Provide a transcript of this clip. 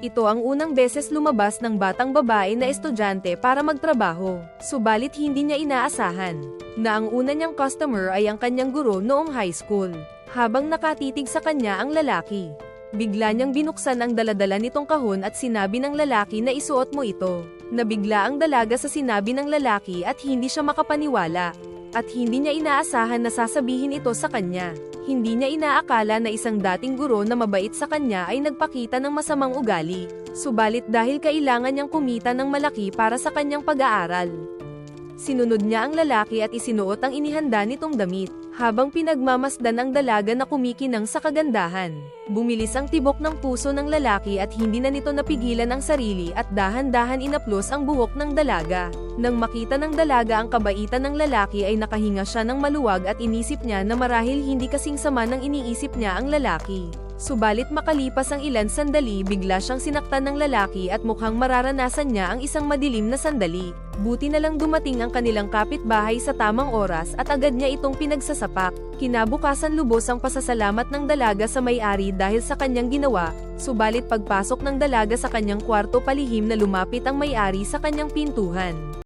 Ito ang unang beses lumabas ng batang babae na estudyante para magtrabaho. Subalit hindi niya inaasahan na ang una niyang customer ay ang kanyang guro noong high school. Habang nakatitig sa kanya ang lalaki, bigla niyang binuksan ang daladala nitong kahon at sinabi ng lalaki na isuot mo ito. Nabigla ang dalaga sa sinabi ng lalaki at hindi siya makapaniwala. At hindi niya inaasahan na sasabihin ito sa kanya. Hindi niya inaakala na isang dating guro na mabait sa kanya ay nagpakita ng masamang ugali. Subalit dahil kailangan niyang kumita ng malaki para sa kanyang pag-aaral. Sinunod niya ang lalaki at isinuot ang inihanda nitong damit, habang pinagmamasdan ang dalaga na kumikinang sa kagandahan. Bumilis ang tibok ng puso ng lalaki at hindi na nito napigilan ang sarili at dahan-dahan inaplos ang buhok ng dalaga. Nang makita ng dalaga ang kabaitan ng lalaki ay nakahinga siya ng maluwag at inisip niya na marahil hindi kasing sama ng iniisip niya ang lalaki. Subalit makalipas ang ilan sandali bigla siyang sinaktan ng lalaki at mukhang mararanasan niya ang isang madilim na sandali. Buti na lang dumating ang kanilang kapitbahay sa tamang oras at agad niya itong pinagsasapak. Kinabukasan lubos ang pasasalamat ng dalaga sa may-ari dahil sa kanyang ginawa, subalit pagpasok ng dalaga sa kanyang kwarto palihim na lumapit ang may-ari sa kanyang pintuhan.